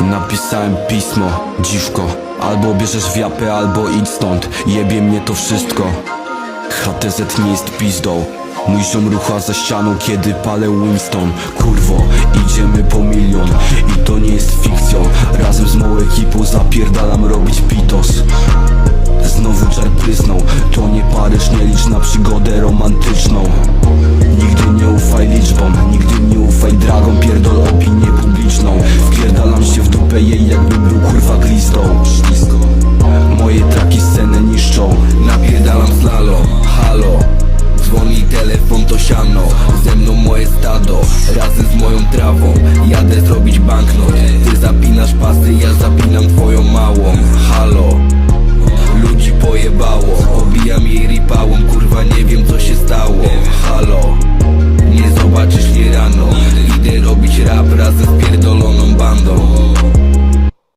napisałem pismo Dziwko, albo bierzesz wiapę, albo idź stąd. Jebie mnie to wszystko. HTZ nie jest pizdą. Mój ziom rucha za ścianą, kiedy palę Winston. Kurwo, idziemy po milion. I to nie jest fikcją Razem z moją ekipą zapierdalam robić pitos. Znowu czar prysnął To nie Paryż, nie licz na przygodę romantyczną kurwa glistą. Moje traki scenę niszczą. Napierdalam slalom, halo. Dzwoni telefon to siano. Ze mną moje stado. Razem z moją trawą. Jadę zrobić banknot